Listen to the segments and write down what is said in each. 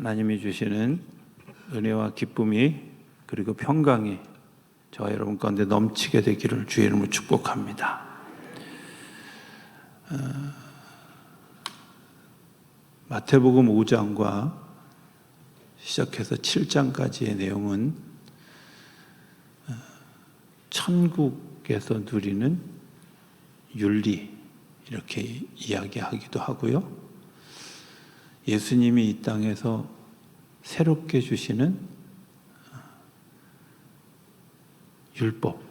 하나님이 주시는 은혜와 기쁨이 그리고 평강이 저와 여러분 가운데 넘치게 되기를 주의 이름으로 축복합니다. 어, 마태복음 5장과 시작해서 7장까지의 내용은 어, 천국에서 누리는 윤리 이렇게 이야기하기도 하고요. 예수님이 이 땅에서 새롭게 주시는 어, 율법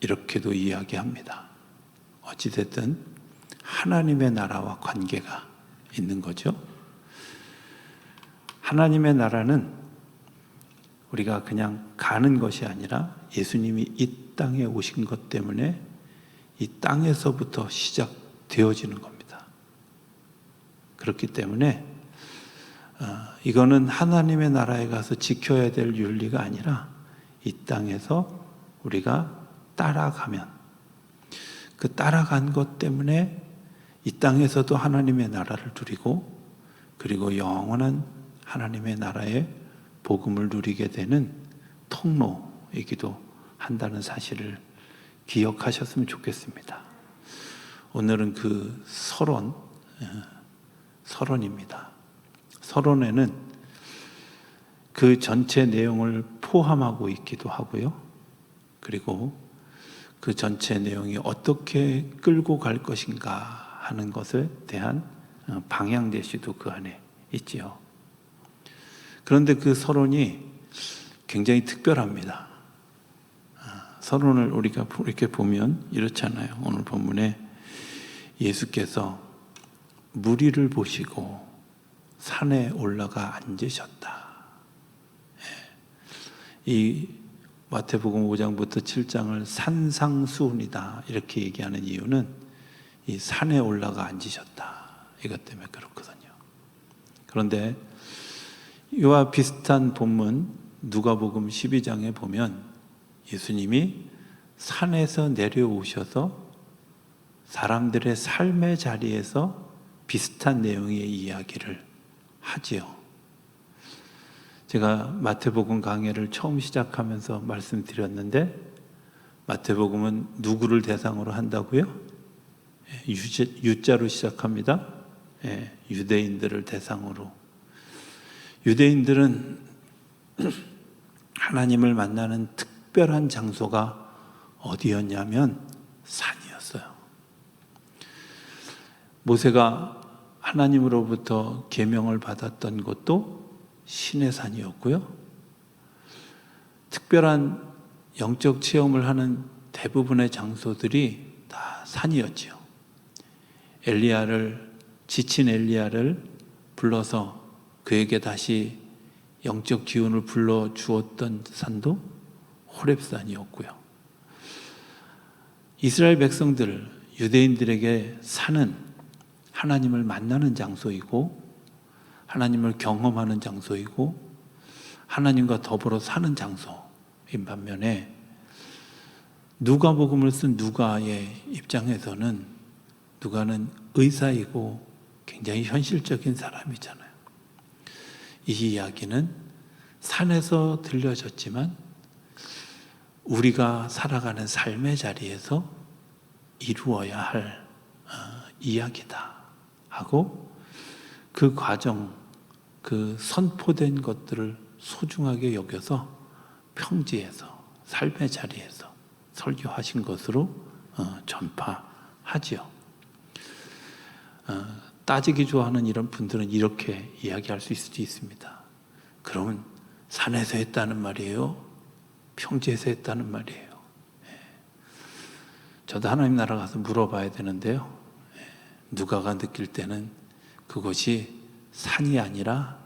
이렇게도 이야기합니다. 어찌 됐든 하나님의 나라와 관계가 있는 거죠. 하나님의 나라는 우리가 그냥 가는 것이 아니라 예수님이 이 땅에 오신 것 때문에 이 땅에서부터 시작되어지는 겁니다. 그렇기 때문에 어, 이거는 하나님의 나라에 가서 지켜야 될 윤리가 아니라 이 땅에서 우리가 따라가면 그 따라간 것 때문에 이 땅에서도 하나님의 나라를 누리고 그리고 영원한 하나님의 나라의 복음을 누리게 되는 통로이기도 한다는 사실을 기억하셨으면 좋겠습니다. 오늘은 그 서론, 서론입니다. 서론에는 그 전체 내용을 포함하고 있기도 하고요. 그리고 그 전체 내용이 어떻게 끌고 갈 것인가 하는 것에 대한 어, 방향 제시도 그 안에 있지요. 그런데 그 서론이 굉장히 특별합니다. 아, 서론을 우리가 이렇게 보면 이렇잖아요. 오늘 본문에 예수께서 무리를 보시고 산에 올라가 앉으셨다. 예. 이 마태복음 5장부터 7장을 산상수훈이다 이렇게 얘기하는 이유는 이 산에 올라가 앉으셨다 이것 때문에 그렇거든요. 그런데 이와 비슷한 본문 누가복음 12장에 보면 예수님이 산에서 내려오셔서 사람들의 삶의 자리에서 비슷한 내용의 이야기를 하지요. 제가 마태복음 강해를 처음 시작하면서 말씀드렸는데 마태복음은 누구를 대상으로 한다고요? 예, 유자로 시작합니다. 예, 유대인들을 대상으로 유대인들은 하나님을 만나는 특별한 장소가 어디였냐면 산이었어요. 모세가 하나님으로부터 계명을 받았던 곳도 신의 산이었고요. 특별한 영적 체험을 하는 대부분의 장소들이 다 산이었지요. 엘리야를 지친 엘리야를 불러서 그에게 다시 영적 기운을 불러 주었던 산도 호렙산이었고요. 이스라엘 백성들, 유대인들에게 산은 하나님을 만나는 장소이고 하나님을 경험하는 장소이고 하나님과 더불어 사는 장소인 반면에 누가복음을 쓴 누가의 입장에서는 누가는 의사이고 굉장히 현실적인 사람이잖아요. 이 이야기는 산에서 들려졌지만 우리가 살아가는 삶의 자리에서 이루어야 할 어, 이야기다 하고 그 과정, 그 선포된 것들을 소중하게 여겨서 평지에서 삶의 자리에서 설교하신 것으로 어, 전파하지요. 어, 따지기 좋아하는 이런 분들은 이렇게 이야기할 수 있을 수 있습니다. 그러면 산에서 했다는 말이에요? 평지에서 했다는 말이에요? 예. 저도 하나님 나라 가서 물어봐야 되는데요. 예. 누가가 느낄 때는 그것이 산이 아니라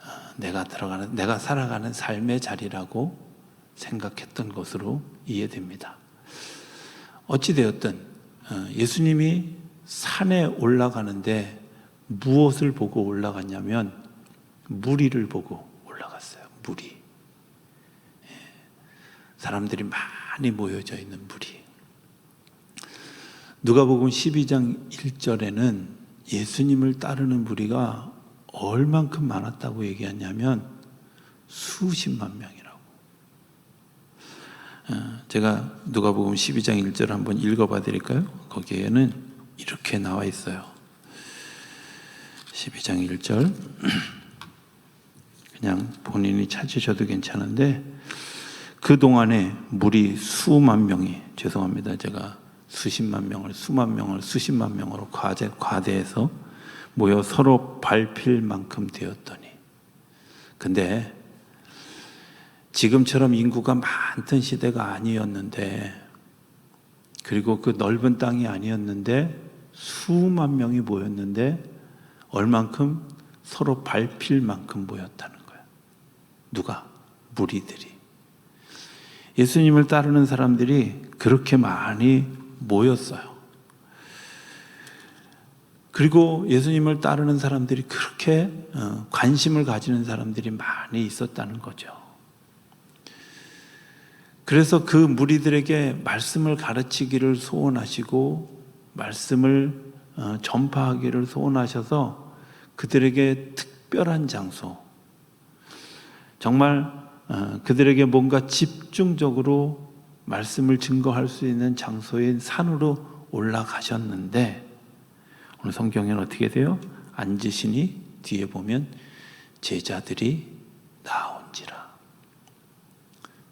어, 내가 들어가는, 내가 살아가는 삶의 자리라고 생각했던 것으로 이해됩니다. 어찌 되었든, 어, 예수님이 산에 올라가는데 무엇을 보고 올라갔냐면 무리를 보고 올라갔어요. 무리. 예. 사람들이 많이 모여져 있는 무리. 누가복음 12장 1절에는 예수님을 따르는 무리가 얼만큼 많았다고 얘기하냐면 수십만 명이라고. 어, 제가 누가복음 12장 1절 한번 읽어봐 드릴까요? 거기에는 이렇게 나와 있어요. 12장 1절. 그냥 본인이 찾으셔도 괜찮은데 그 동안에 물이 수만 명이 죄송합니다. 제가 수십만 명을 수만 명을 수십만 명으로 과제 과대해서 모여 서로 밟힐 만큼 되었더니 근데 지금처럼 인구가 많던 시대가 아니었는데 그리고 그 넓은 땅이 아니었는데 수만 명이 모였는데 얼만큼 서로 밟힐 만큼 모였다는 거야. 누가? 무리들이. 예수님을 따르는 사람들이 그렇게 많이 모였어요. 그리고 예수님을 따르는 사람들이 그렇게 어, 관심을 가지는 사람들이 많이 있었다는 거죠. 그래서 그 무리들에게 말씀을 가르치기를 소원하시고 말씀을 어, 전파하기를 소원하셔서 그들에게 특별한 장소, 정말 어, 그들에게 뭔가 집중적으로 말씀을 증거할 수 있는 장소인 산으로 올라가셨는데 오늘 성경에는 어떻게 돼요? 앉으시니 뒤에 보면 제자들이 나온지라.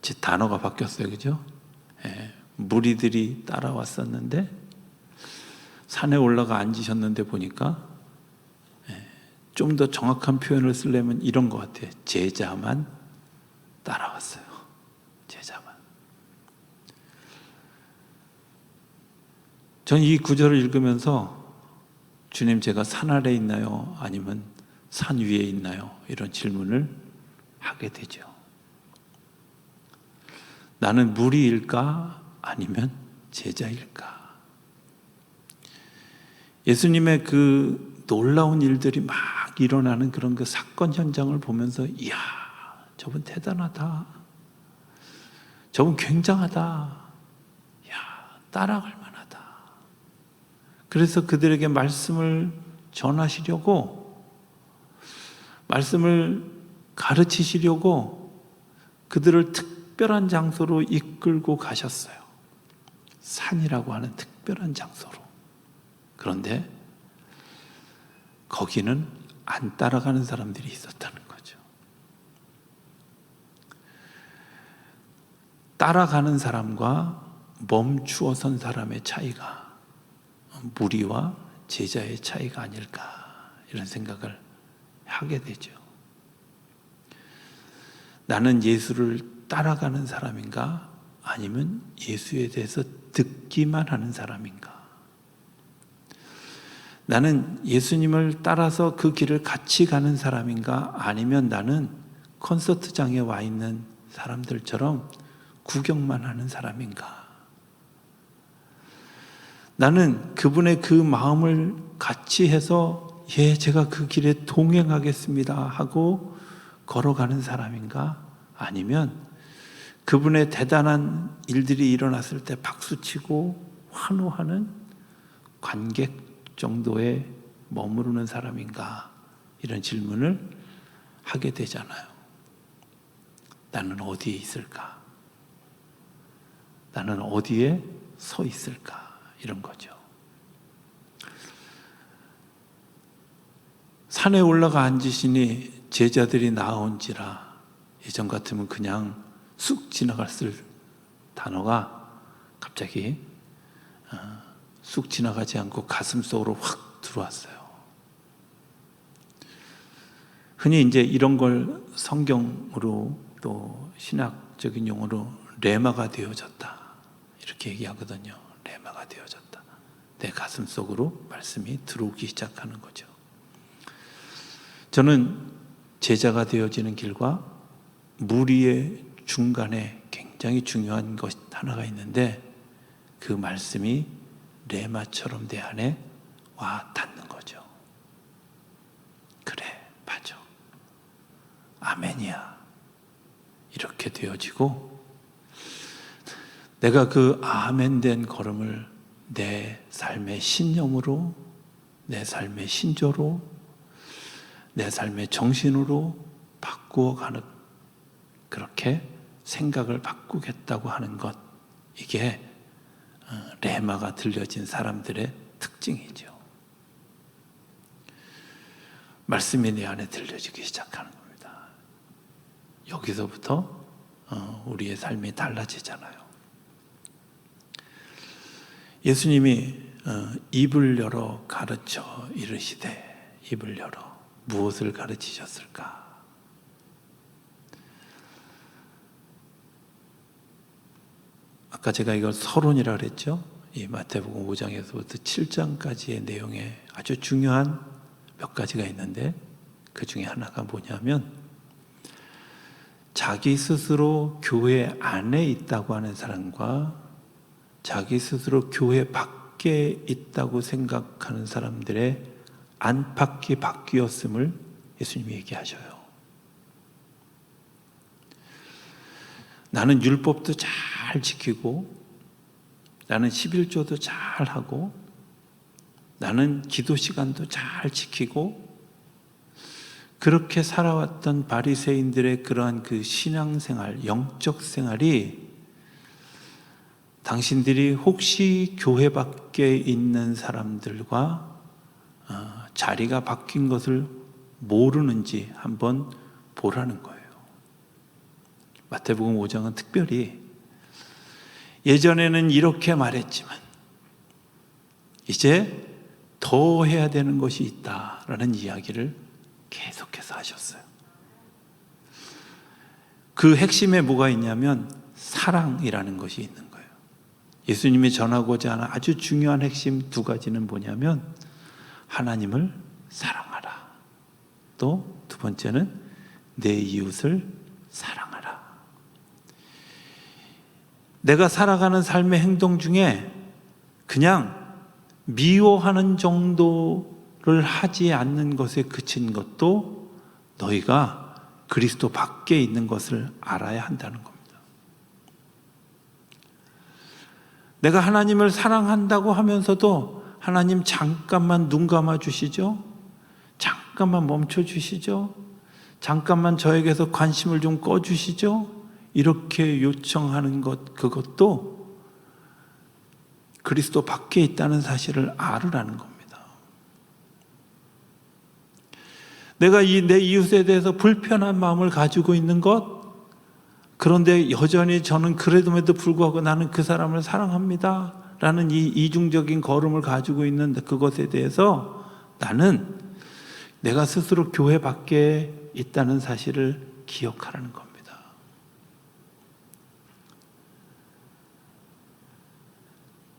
제 단어가 바뀌었어요, 그죠? 예, 무리들이 따라왔었는데 산에 올라가 앉으셨는데 보니까 예, 좀더 정확한 표현을 쓰려면 이런 것 같아요. 제자만 따라왔어요. 제자만. 전 이 구절을 읽으면서 주님 제가 산 아래 있나요? 아니면 산 위에 있나요? 이런 질문을 하게 되죠. 나는 무리일까? 아니면 제자일까? 예수님의 그 놀라운 일들이 막 일어나는 그런 그 사건 현장을 보면서, 이야, 저분 대단하다. 저분 굉장하다. 야, 따라갈. 그래서 그들에게 말씀을 전하시려고, 말씀을 가르치시려고 그들을 특별한 장소로 이끌고 가셨어요. 산이라고 하는 특별한 장소로. 그런데 거기는 안 따라가는 사람들이 있었다는 거죠. 따라가는 사람과 멈추어 선 사람의 차이가 무리와 제자의 차이가 아닐까 이런 생각을 하게 되죠. 나는 예수를 따라가는 사람인가 아니면 예수에 대해서 듣기만 하는 사람인가? 나는 예수님을 따라서 그 길을 같이 가는 사람인가 아니면 나는 콘서트장에 와 있는 사람들처럼 구경만 하는 사람인가? 나는 그분의 그 마음을 같이 해서 예, 제가 그 길에 동행하겠습니다 하고 걸어가는 사람인가? 아니면 그분의 대단한 일들이 일어났을 때 박수치고 환호하는 관객 정도에 머무르는 사람인가? 이런 질문을 하게 되잖아요. 나는 어디에 있을까? 나는 어디에 서 있을까? 이런 거죠. 산에 올라가 앉으시니 제자들이 나온지라 예전 같으면 그냥 쑥 지나갔을 단어가 갑자기 어, 쑥 지나가지 않고 가슴 속으로 확 들어왔어요. 흔히 이제 이런 걸 성경으로 또 신학적인 용어로 레마가 되어졌다. 이렇게 얘기하거든요. 레마가 되어졌다. 내 가슴 속으로 말씀이 들어오기 시작하는 거죠. 저는 제자가 되어지는 길과 무리의 중간에 굉장히 중요한 것 하나가 있는데 그 말씀이 레마처럼 내 안에 와 닿는 거죠. 그래, 맞아. 아멘이야. 이렇게 되어지고 내가 그 아멘된 걸음을 내 삶의 신념으로 내 삶의 신조로 내 삶의 정신으로 바꾸어 가는 그렇게 생각을 바꾸겠다고 하는 것 이게 어, 레마가 들려진 사람들의 특징이죠. 말씀이 내 안에 들려지기 시작하는 겁니다. 여기서부터 어, 우리의 삶이 달라지잖아요. 예수님이 어, 입을 열어 가르쳐 이르시되 입을 열어 무엇을 가르치셨을까? 아까 제가 이걸 서론이라 그랬죠. 이 마태복음 5장에서부터 7장까지의 내용에 아주 중요한 몇 가지가 있는데 그 중에 하나가 뭐냐면 자기 스스로 교회 안에 있다고 하는 사람과 자기 스스로 교회 밖에 있다고 생각하는 사람들의 안팎이 바뀌었음을 예수님이 얘기하셔요. 나는 율법도 잘 지키고 나는 11조도 잘 하고 나는 기도 시간도 잘 지키고 그렇게 살아왔던 바리새인들의 그러한 그 신앙생활, 영적 생활이 당신들이 혹시 교회 밖에 있는 사람들과 어, 자리가 바뀐 것을 모르는지 한번 보라는 거예요. 마태복음 5장은 특별히 예전에는 이렇게 말했지만 이제 더 해야 되는 것이 있다라는 이야기를 계속해서 하셨어요. 그 핵심에 뭐가 있냐면 사랑이라는 것이 있는 거예요. 예수님이 전하고자 하는 아주 중요한 핵심 두 가지는 뭐냐면 하나님을 사랑하라. 또 두 번째는 내 이웃을 사랑하라. 내가 살아가는 삶의 행동 중에 그냥 미워하는 정도를 하지 않는 것에 그친 것도 너희가 그리스도 밖에 있는 것을 알아야 한다는 겁니다. 내가 하나님을 사랑한다고 하면서도 하나님 잠깐만 눈 감아 주시죠? 잠깐만 멈춰 주시죠? 잠깐만 저에게서 관심을 좀 꺼 주시죠? 이렇게 요청하는 것, 그것도 그리스도 밖에 있다는 사실을 알으라는 겁니다. 내가 이 내 이웃에 대해서 불편한 마음을 가지고 있는 것, 그런데 여전히 저는 그래도에도 불구하고 나는 그 사람을 사랑합니다. 라는 이 이중적인 걸음을 가지고 있는 그것에 대해서 나는 내가 스스로 교회 밖에 있다는 사실을 기억하라는 겁니다.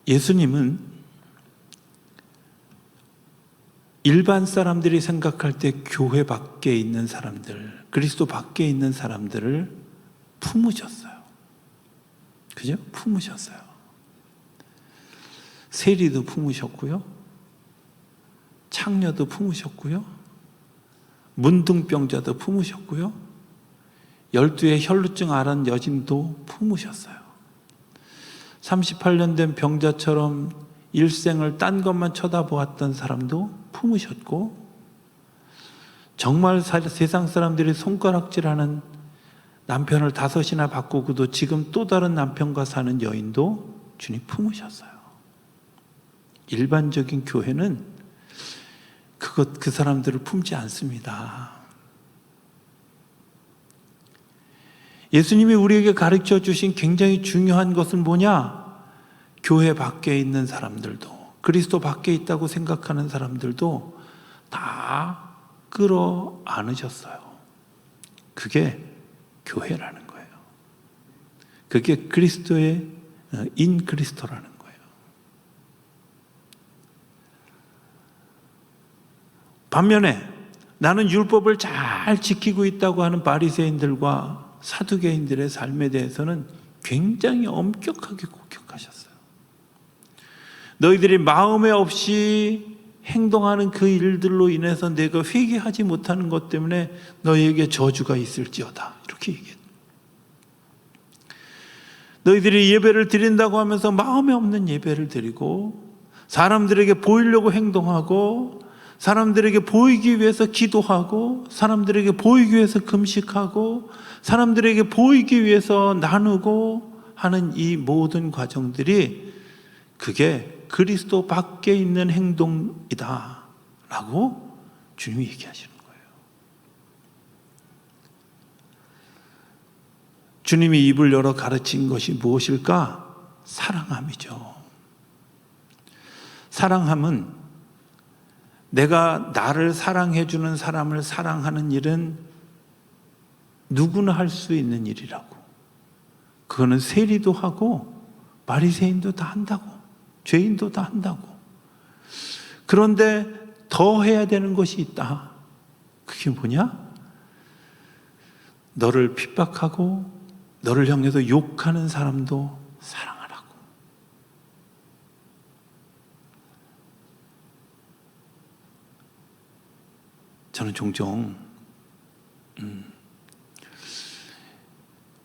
예수님은 일반 사람들이 생각할 때 교회 밖에 있는 사람들, 그리스도 밖에 있는 사람들을 품으셨어요. 그죠? 품으셨어요. 세리도 품으셨고요. 창녀도 품으셨고요. 문둥병자도 품으셨고요. 열두의 혈루증 앓은 여진도 품으셨어요. 38년 된 병자처럼 일생을 딴 것만 쳐다보았던 사람도 품으셨고 정말 세상 사람들이 손가락질하는 남편을 다섯이나 바꾸고도 지금 또 다른 남편과 사는 여인도 주님 품으셨어요. 일반적인 교회는 그것 그 사람들을 품지 않습니다. 예수님이 우리에게 가르쳐 주신 굉장히 중요한 것은 뭐냐? 교회 밖에 있는 사람들도, 그리스도 밖에 있다고 생각하는 사람들도 다 끌어 안으셨어요. 그게 교회라는 거예요. 그게 그리스도의 어, 인 그리스도라는 거예요. 반면에 나는 율법을 잘 지키고 있다고 하는 바리새인들과 사두개인들의 삶에 대해서는 굉장히 엄격하게 공격하셨어요. 너희들이 마음에 없이 행동하는 그 일들로 인해서 내가 회개하지 못하는 것 때문에 너희에게 저주가 있을지어다. 이렇게 얘기해요. 너희들이 예배를 드린다고 하면서 마음에 없는 예배를 드리고 사람들에게 보이려고 행동하고 사람들에게 보이기 위해서 기도하고 사람들에게 보이기 위해서 금식하고 사람들에게 보이기 위해서 나누고 하는 이 모든 과정들이 그게 그리스도 밖에 있는 행동이다 라고 주님이 얘기하시는 거예요. 주님이 입을 열어 가르친 것이 무엇일까? 사랑함이죠. 사랑함은 내가 나를 사랑해주는 사람을 사랑하는 일은 누구나 할 수 있는 일이라고. 그거는 세리도 하고 바리새인도 다 한다고. 죄인도 다 한다고. 그런데 더 해야 되는 것이 있다. 그게 뭐냐? 너를 핍박하고 너를 향해서 욕하는 사람도 사랑하라고. 저는 종종 음,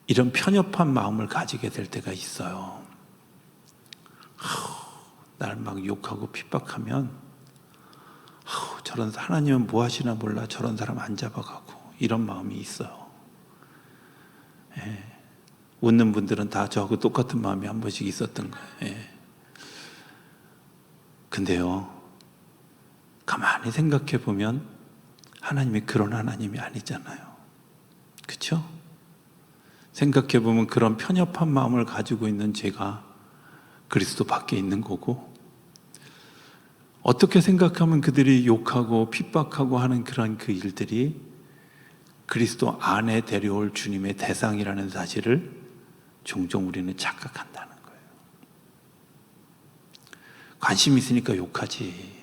이런 편협한 마음을 가지게 될 때가 있어요. 날 막 욕하고 핍박하면 아우, 저런 하나님은 뭐 하시나 몰라 저런 사람 안 잡아가고 이런 마음이 있어요. 예. 웃는 분들은 다 저하고 똑같은 마음이 한 번씩 있었던 거예요. 예. 근데요, 가만히 생각해 보면 하나님이 그런 하나님이 아니잖아요. 그렇죠? 생각해 보면 그런 편협한 마음을 가지고 있는 제가 그리스도 밖에 있는 거고 어떻게 생각하면 그들이 욕하고 핍박하고 하는 그런 그 일들이 그리스도 안에 데려올 주님의 대상이라는 사실을 종종 우리는 착각한다는 거예요. 관심 있으니까 욕하지.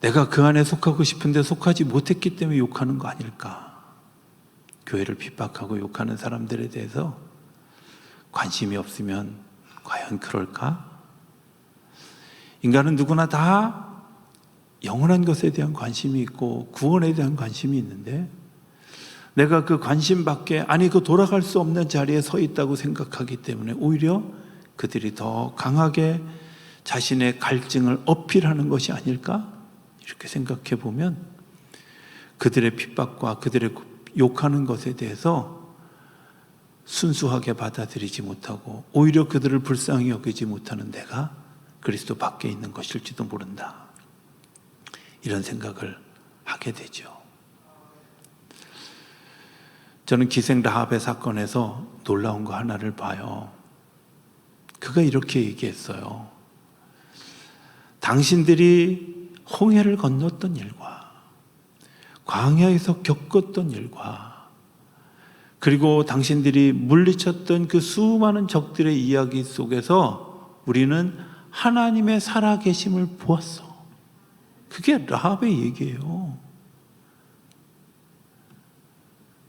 내가 그 안에 속하고 싶은데 속하지 못했기 때문에 욕하는 거 아닐까? 교회를 핍박하고 욕하는 사람들에 대해서 관심이 없으면 과연 그럴까? 인간은 누구나 다 영원한 것에 대한 관심이 있고 구원에 대한 관심이 있는데 내가 그 관심 밖에 아니 그 돌아갈 수 없는 자리에 서 있다고 생각하기 때문에 오히려 그들이 더 강하게 자신의 갈증을 어필하는 것이 아닐까 이렇게 생각해 보면 그들의 핍박과 그들의 욕하는 것에 대해서 순수하게 받아들이지 못하고 오히려 그들을 불쌍히 여기지 못하는 내가 그리스도 밖에 있는 것일지도 모른다. 이런 생각을 하게 되죠. 저는 기생 라합의 사건에서 놀라운 거 하나를 봐요. 그가 이렇게 얘기했어요. 당신들이 홍해를 건넜던 일과 광야에서 겪었던 일과 그리고 당신들이 물리쳤던 그 수많은 적들의 이야기 속에서 우리는 하나님의 살아계심을 보았어. 그게 라합의 얘기예요.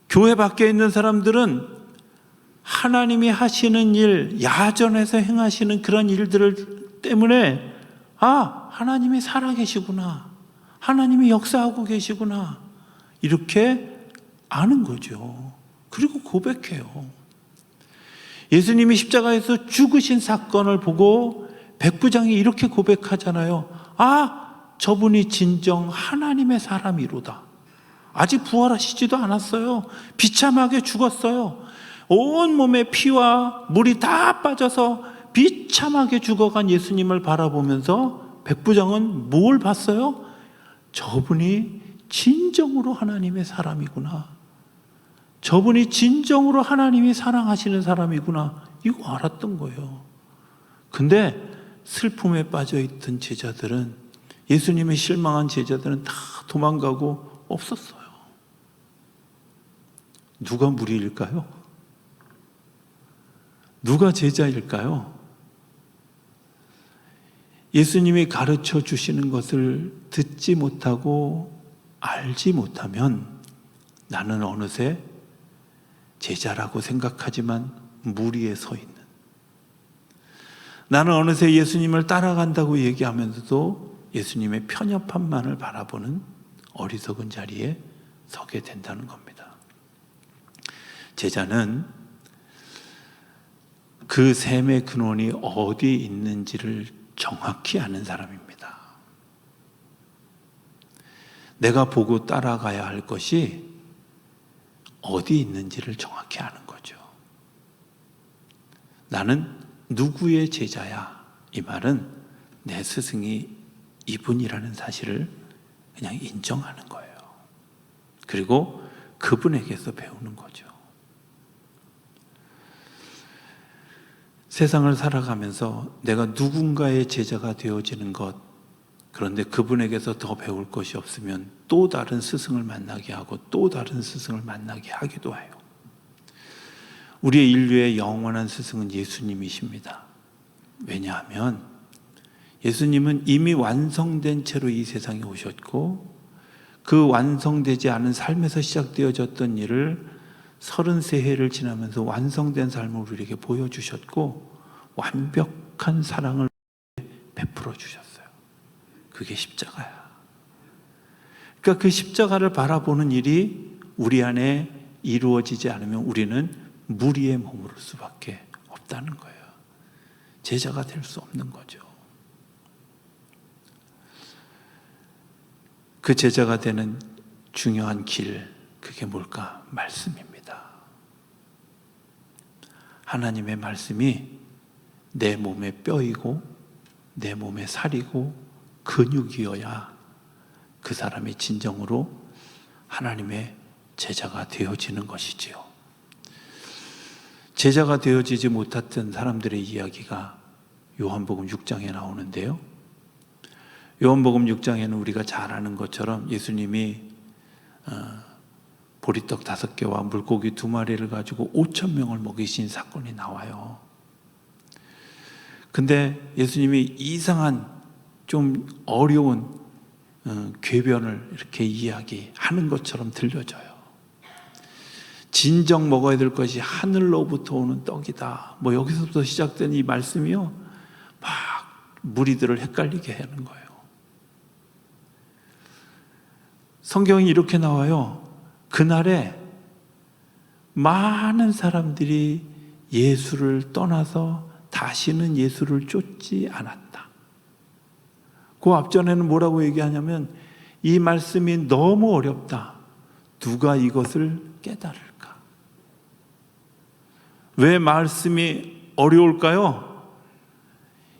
교회 밖에 있는 사람들은 하나님이 하시는 일, 야전에서 행하시는 그런 일들을 때문에 아, 하나님이 살아계시구나. 하나님이 역사하고 계시구나. 이렇게 아는 거죠. 그리고 고백해요. 예수님이 십자가에서 죽으신 사건을 보고 백부장이 이렇게 고백하잖아요. 아, 저분이 진정 하나님의 사람이로다. 아직 부활하시지도 않았어요. 비참하게 죽었어요. 온 몸에 피와 물이 다 빠져서 비참하게 죽어간 예수님을 바라보면서 백부장은 뭘 봤어요? 저분이 진정으로 하나님의 사람이구나. 저분이 진정으로 하나님이 사랑하시는 사람이구나. 이거 알았던 거예요. 근데 슬픔에 빠져 있던 제자들은 예수님의 실망한 제자들은 다 도망가고 없었어요. 누가 무리일까요? 누가 제자일까요? 예수님이 가르쳐 주시는 것을 듣지 못하고 알지 못하면 나는 어느새 제자라고 생각하지만 무리에 서 있는 나는 어느새 예수님을 따라간다고 얘기하면서도 예수님의 편협함만을 바라보는 어리석은 자리에 서게 된다는 겁니다. 제자는 그 샘의 근원이 어디 있는지를 정확히 아는 사람입니다. 내가 보고 따라가야 할 것이 어디 있는지를 정확히 아는 거죠. 나는 누구의 제자야? 이 말은 내 스승이 이분이라는 사실을 그냥 인정하는 거예요. 그리고 그분에게서 배우는 거죠. 세상을 살아가면서 내가 누군가의 제자가 되어지는 것, 그런데 그분에게서 더 배울 것이 없으면 또 다른 스승을 만나게 하고 또 다른 스승을 만나게 하기도 해요. 우리의 인류의 영원한 스승은 예수님이십니다. 왜냐하면 예수님은 이미 완성된 채로 이 세상에 오셨고 그 완성되지 않은 삶에서 시작되어졌던 일을 33해를 지나면서 완성된 삶을 우리에게 보여주셨고 완벽한 사랑을 베풀어 주셨어요. 그게 십자가야. 그러니까 그 십자가를 바라보는 일이 우리 안에 이루어지지 않으면 우리는 무리에 머무를 수밖에 없다는 거예요. 제자가 될 수 없는 거죠. 그 제자가 되는 중요한 길, 그게 뭘까? 말씀입니다. 하나님의 말씀이 내 몸의 뼈이고 내 몸의 살이고 근육이어야 그 사람이 진정으로 하나님의 제자가 되어지는 것이지요. 제자가 되어지지 못했던 사람들의 이야기가 요한복음 6장에 나오는데요. 요한복음 6장에는 우리가 잘 아는 것처럼 예수님이 어, 보리떡 다섯 개와 물고기 두 마리를 가지고 5천 명을 먹이신 사건이 나와요. 근데 예수님이 이상한 좀 어려운 어, 궤변을 이렇게 이야기하는 것처럼 들려져요. 진정 먹어야 될 것이 하늘로부터 오는 떡이다. 뭐 여기서부터 시작된 이 말씀이요. 막 무리들을 헷갈리게 하는 거예요. 성경이 이렇게 나와요. 그날에 많은 사람들이 예수를 떠나서 다시는 예수를 쫓지 않았다. 그 앞전에는 뭐라고 얘기하냐면 이 말씀이 너무 어렵다. 누가 이것을 깨달을까? 왜 말씀이 어려울까요?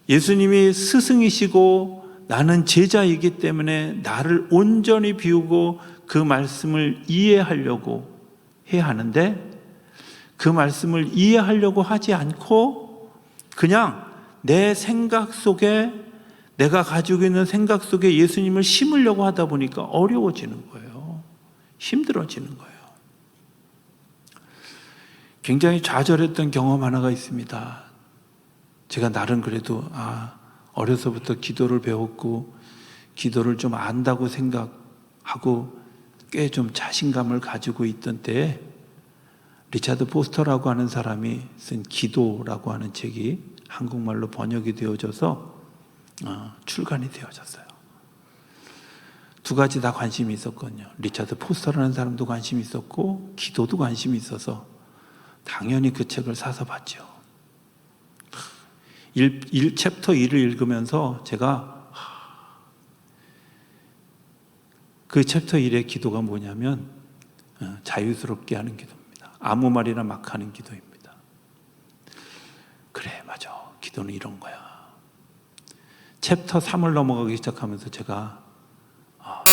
예수님이 스승이시고 나는 제자이기 때문에 나를 온전히 비우고 그 말씀을 이해하려고 해야 하는데 그 말씀을 이해하려고 하지 않고 그냥 내 생각 속에 내가 가지고 있는 생각 속에 예수님을 심으려고 하다 보니까 어려워지는 거예요. 힘들어지는 거예요. 굉장히 좌절했던 경험 하나가 있습니다. 제가 나름 그래도 아 어려서부터 기도를 배웠고 기도를 좀 안다고 생각하고 꽤 좀 자신감을 가지고 있던 때에 리차드 포스터라고 하는 사람이 쓴 기도라고 하는 책이 한국말로 번역이 되어져서 어, 출간이 되어졌어요. 두 가지 다 관심이 있었거든요. 리차드 포스터라는 사람도 관심이 있었고 기도도 관심이 있어서 당연히 그 책을 사서 봤죠. 1, 1 챕터 1을 읽으면서 제가 그 챕터 1의 기도가 뭐냐면 어, 자유스럽게 하는 기도입니다. 아무 말이나 막 하는 기도입니다. 그래, 맞아. 기도는 이런 거야. 챕터 3을 넘어가기 시작하면서 제가 아,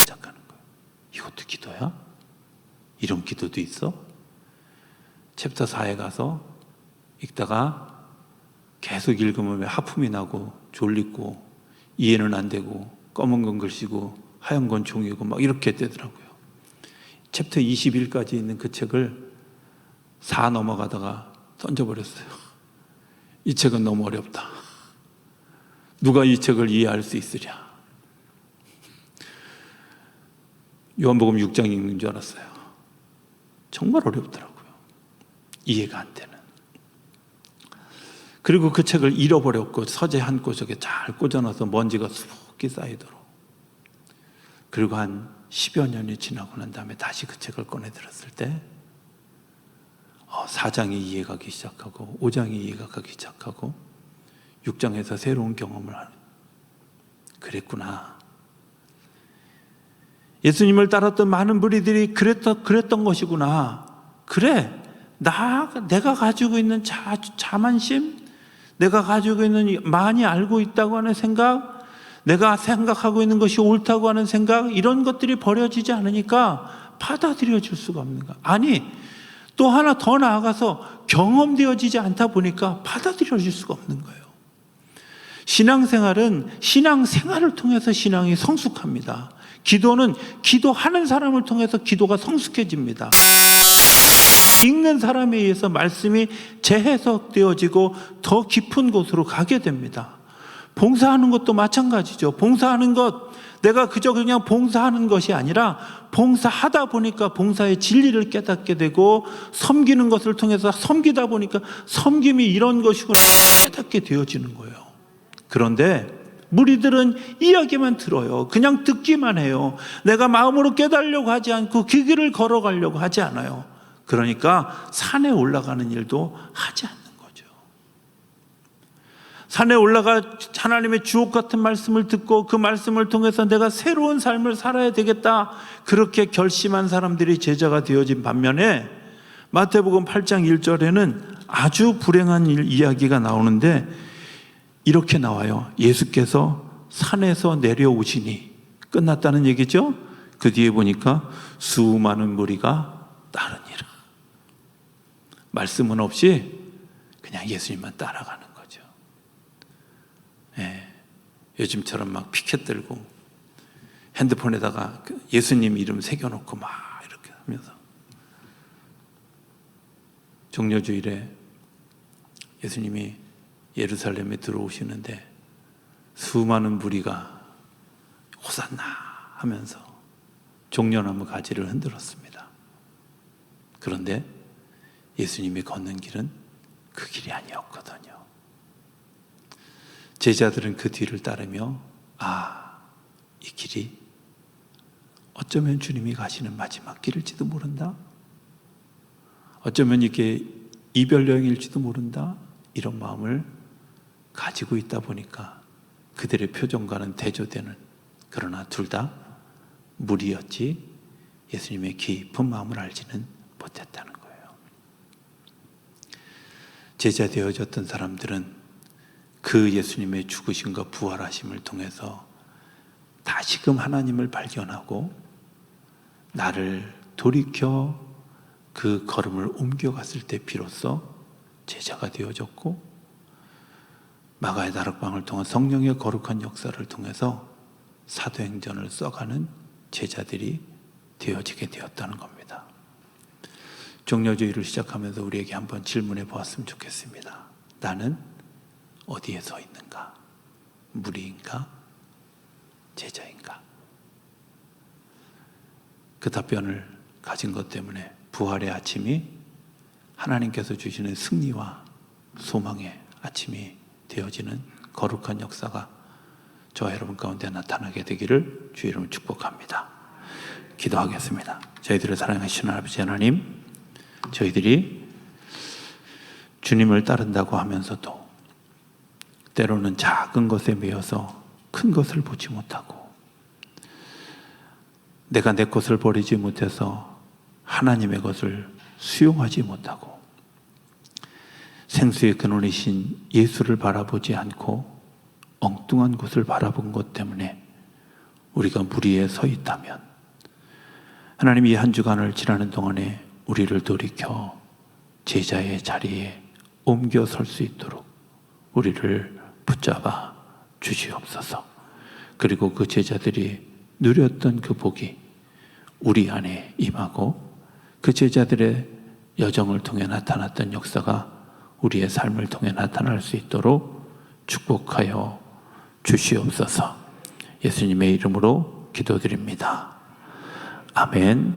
시작하는 거예요. 이것도 기도야? 이런 기도도 있어? 챕터 4에 가서 읽다가 계속 읽으면 왜 하품이 나고 졸리고 이해는 안 되고 검은 건 글씨고 하얀 건 종이고 막 이렇게 되더라고요. 챕터 21까지 있는 그 책을 4 넘어가다가 던져버렸어요. 이 책은 너무 어렵다. 누가 이 책을 이해할 수 있으랴. 요한복음 6장 읽는 줄 알았어요. 정말 어렵더라고요. 이해가 안 되는. 그리고 그 책을 잃어버렸고 서재 한 구석에 잘 꽂아놔서 먼지가 수북히 쌓이도록. 그리고 한 10여 년이 지나고 난 다음에 다시 그 책을 꺼내 들었을 때 어, 4장이 이해가기 시작하고 5장이 이해가 가기 시작하고 6장에서 새로운 경험을 하는 그랬구나. 예수님을 따랐던 많은 무리들이 그랬던, 그랬던 것이구나. 그래. 나, 내가 가지고 있는 자, 자만심, 내가 가지고 있는 이- 많이 알고 있다고 하는 생각, 내가 생각하고 있는 것이 옳다고 하는 생각, 이런 것들이 버려지지 않으니까 받아들여질 수가 없는 거야. 아니, 또 하나 더 나아가서 경험되어지지 않다 보니까 받아들여질 수가 없는 거예요. 신앙생활은 신앙생활을 통해서 신앙이 성숙합니다. 기도는 기도하는 사람을 통해서 기도가 성숙해집니다. 읽는 사람에 의해서 말씀이 재해석되어지고 더 깊은 곳으로 가게 됩니다. 봉사하는 것도 마찬가지죠. 봉사하는 것, 내가 그저 그냥 봉사하는 것이 아니라 봉사하다 보니까 봉사의 진리를 깨닫게 되고 섬기는 것을 통해서 섬기다 보니까 섬김이 이런 것이구나 깨닫게 되어지는 거예요. 그런데 무리들은 이야기만 들어요. 그냥 듣기만 해요. 내가 마음으로 깨달으려고 하지 않고 그 길을 걸어가려고 하지 않아요. 그러니까 산에 올라가는 일도 하지 거죠. 산에 올라가 하나님의 주옥 같은 말씀을 듣고 그 말씀을 통해서 내가 새로운 삶을 살아야 되겠다. 그렇게 결심한 사람들이 제자가 되어진 반면에 마태복음 8장 1절에는 아주 불행한 일 이야기가 나오는데 이렇게 나와요. 예수께서 산에서 내려오시니 끝났다는 얘기죠. 그 뒤에 보니까 수많은 무리가 따르니라. 말씀은 없이 그냥 예수님만 따라가는 거죠. 예. 요즘처럼 막 피켓 들고 핸드폰에다가 그 예수님 이름 새겨놓고 막 이렇게 하면서 종려 주일에 예수님이 예루살렘에 들어오시는데 수많은 무리가 호산나 하면서 종려나무 가지를 흔들었습니다. 그런데 예수님이 걷는 길은 그 길이 아니었거든요. 제자들은 그 뒤를 따르며 아, 이 길이 어쩌면 주님이 가시는 마지막 길일지도 모른다. 어쩌면 이게 이별 여행일지도 모른다. 이런 마음을 가지고 있다 보니까 그들의 표정과는 대조되는 그러나 둘 다 무리였지 예수님의 깊은 마음을 알지는 못했다는 거예요. 제자 되어졌던 사람들은 그 예수님의 죽으심과 부활하심을 통해서 다시금 하나님을 발견하고 나를 돌이켜 그 걸음을 옮겨갔을 때 비로소 제자가 되어졌고 마가의 다락방을 통한 성령의 거룩한 역사를 통해서 사도행전을 써가는 제자들이 되어지게 되었다는 겁니다. 종려주의를 시작하면서 우리에게 한번 질문해 보았으면 좋겠습니다. 나는 어디에 서 있는가? 무리인가? 제자인가? 그 답변을 가진 것 때문에 부활의 아침이 하나님께서 주시는 승리와 소망의 아침이 되어지는 거룩한 역사가 저와 여러분 가운데 나타나게 되기를 주의 이름으로 축복합니다. 기도하겠습니다. 저희들을 사랑하시는 아버지 하나님, 저희들이 주님을 따른다고 하면서도 때로는 작은 것에 매여서 큰 것을 보지 못하고 내가 내 것을 버리지 못해서 하나님의 것을 수용하지 못하고 생수의 근원이신 예수를 바라보지 않고 엉뚱한 곳을 바라본 것 때문에 우리가 무리에 서 있다면 하나님 이한 주간을 지나는 동안에 우리를 돌이켜 제자의 자리에 옮겨 설 수 있도록 우리를 붙잡아 주시옵소서. 그리고 그 제자들이 누렸던 그 복이 우리 안에 임하고 그 제자들의 여정을 통해 나타났던 역사가 우리의 삶을 통해 나타날 수 있도록 축복하여 주시옵소서. 예수님의 이름으로 기도드립니다. 아멘.